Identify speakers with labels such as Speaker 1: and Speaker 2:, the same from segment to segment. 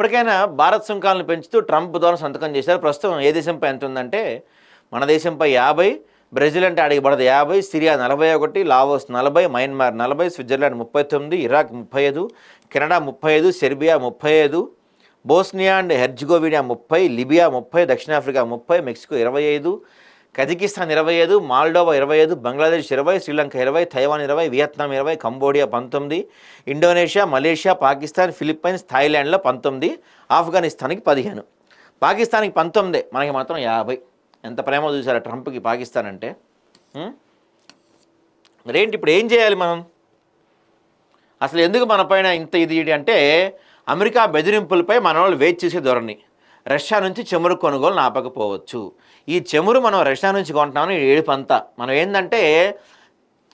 Speaker 1: ఇప్పటికైనా భారత్ సుంకాలను పెంచుతూ ట్రంప్ ద్వారా సంతకం చేశారు. ప్రస్తుతం ఏ దేశంపై ఎంత ఉందంటే మన దేశంపై యాభై బ్రెజిల్ అంటే అడిగి పడదు యాభై సిరియా నలభై ఒకటి లావోస్ నలభై మయన్మార్ నలభై స్విట్జర్లాండ్ ముప్పై తొమ్మిది ఇరాక్ ముప్పై ఐదు కెనడా ముప్పై ఐదు సెర్బియా ముప్పై ఐదు బోస్నియా అండ్ హెర్జిగోవినియా ముప్పై లిబియా ముప్పై దక్షిణాఫ్రికా ముప్పై మెక్సికో ఇరవై ఐదు కజకిస్తాన్ ఇరవై ఐదు మాల్డోవా ఇరవై ఐదు బంగ్లాదేశ్ ఇరవై శ్రీలంక ఇరవై తైవాన్ ఇరవై వియత్నాం ఇరవై కంబోడియా పంతొమ్మిది ఇండోనేషియా మలేషియా పాకిస్తాన్ ఫిలిప్పైన్స్ థాయిలాండ్లో పంతొమ్మిది ఆఫ్ఘనిస్తాన్కి పదిహేను. పాకిస్తాన్కి పంతొమ్మిదే మనకి మాత్రం యాభై. ఎంత ప్రేమ చూసారా ట్రంప్కి పాకిస్తాన్ అంటే? మరేంటి ఇప్పుడు ఏం చేయాలి మనం? అసలు ఎందుకు మన పైన ఇంత ఇది ఇది అంటే అమెరికా బెదిరింపులపై మన వాళ్ళు వెయిట్ చేసే ధోరణి. రష్యా నుంచి చమురు కొనుగోలు ఆపకపోవచ్చు ఈ చమురు మనం రష్యా నుంచి కొంటున్నామని ఏడుపంతా మనం ఏంటంటే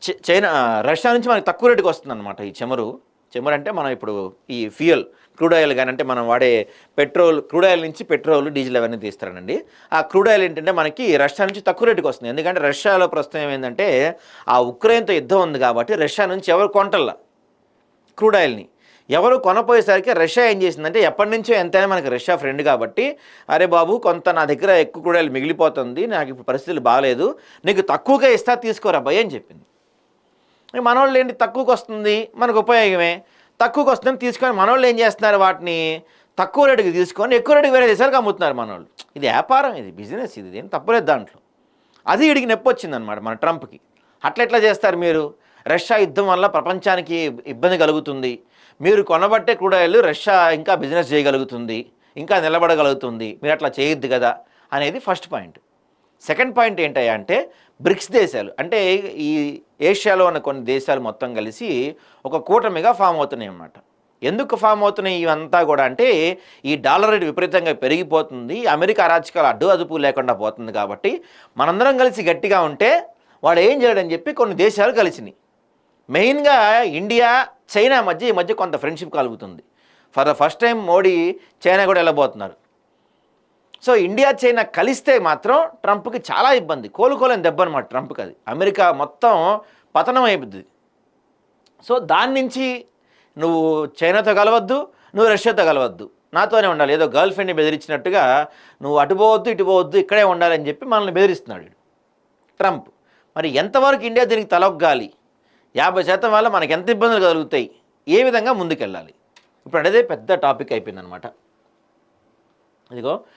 Speaker 1: చ- చైనా రష్యా నుంచి మనకి తక్కువ రేటుకి వస్తుందన్నమాట ఈ చమురు. చమురు అంటే మనం ఇప్పుడు ఈ ఫ్యూయల్ క్రూడ్ ఆయిల్ కానీ అంటే మనం వాడే పెట్రోల్ క్రూడ్ ఆయిల్ నుంచి పెట్రోల్ డీజిల్ అవన్నీ తీస్తారండి ఆ క్రూడ్ ఆయిల్ ఏంటంటే మనకి రష్యా నుంచి తక్కువ రేటుకి వస్తుంది. ఎందుకంటే రష్యాలో ప్రస్తుతం ఏంటంటే ఆ ఉక్రెయిన్తో యుద్ధం ఉంది కాబట్టి రష్యా నుంచి ఎవరు కొంటల్లా క్రూడ్ ఆయిల్ని. ఎవరు కొనపోయేసరికి రష్యా ఏం చేసిందంటే ఎప్పటి నుంచో ఎంతైనా మనకి రష్యా ఫ్రెండ్ కాబట్టి అరే బాబు కొంత నా దగ్గర ఎక్కువ కూడా మిగిలిపోతుంది నాకు ఇప్పుడు పరిస్థితులు బాగాలేదు నీకు తక్కువగా ఇస్తా తీసుకోరా అని చెప్పింది. మనోళ్ళు ఏంటి తక్కువకి వస్తుంది మనకు ఉపయోగమే. తక్కువకి వస్తుందని తీసుకొని మనోళ్ళు ఏం చేస్తున్నారు వాటిని? తక్కువ రేటుకి తీసుకొని ఎక్కువ రేటుకి వేరే దేశాలకు అమ్ముతున్నారు మనోళ్ళు. ఇది వ్యాపారం ఇది బిజినెస్ ఇది ఏం తప్పులేదు దాంట్లో. అది వీడికి నొప్పి వచ్చిందనమాట మన ట్రంప్కి. అట్లెట్లా చేస్తారు మీరు? రష్యా యుద్ధం వల్ల ప్రపంచానికి ఇబ్బంది కలుగుతుంది. మీరు కొనబట్టే క్రూడ్ ఆయిల్ రష్యా ఇంకా బిజినెస్ చేయగలుగుతుంది ఇంకా నిలబడగలుగుతుంది మీరు అట్లా చేయొద్దు కదా అనేది ఫస్ట్ పాయింట్. సెకండ్ పాయింట్ ఏంటయ్యా అంటే బ్రిక్స్ దేశాలు అంటే ఈ ఏషియాలో ఉన్న కొన్ని దేశాలు మొత్తం కలిసి ఒక కూటమిగా ఫామ్ అవుతున్నాయి అన్నమాట. ఎందుకు ఫామ్ అవుతున్నాయి ఇవంతా కూడా అంటే ఈ డాలర్ రేటు విపరీతంగా పెరిగిపోతుంది అమెరికా అరాచకాలు అడ్డు అదుపు లేకుండా పోతుంది కాబట్టి మనందరం కలిసి గట్టిగా ఉంటే వాడు ఏం చేయడని చెప్పి కొన్ని దేశాలు కలిసినాయి. మెయిన్గా ఇండియా చైనా మధ్య ఈ మధ్య కొంత ఫ్రెండ్షిప్ కలుగుతుంది. For the first time Modi China కూడా వెళ్ళబోతున్నారు. సో ఇండియా చైనా కలిస్తే మాత్రం ట్రంప్కి చాలా ఇబ్బంది. కోలుకోలేని దెబ్బ అనమాట ట్రంప్కి అది. అమెరికా మొత్తం పతనం అయిపోద్ది. సో దాని నుంచి నువ్వు చైనాతో కలవద్దు నువ్వు రష్యాతో కలవద్దు. నాతోనే ఉండాలి. ఏదో గర్ల్ ఫ్రెండ్ని బెదిరించినట్టుగా నువ్వు అటు పోవద్దు ఇటు పోవద్దు ఇక్కడే ఉండాలని చెప్పి మనల్ని బెదిరిస్తున్నాడు ట్రంప్. మరి ఎంతవరకు ఇండియా దీనికి తలొగ్గాలి? యాభై శాతం వల్ల మనకు ఎంత ఇబ్బందులు కలుగుతాయి? ఏ విధంగా ముందుకెళ్ళాలి? ఇప్పుడు అదే పెద్ద టాపిక్ అయిపోయిందనమాట ఇదిగో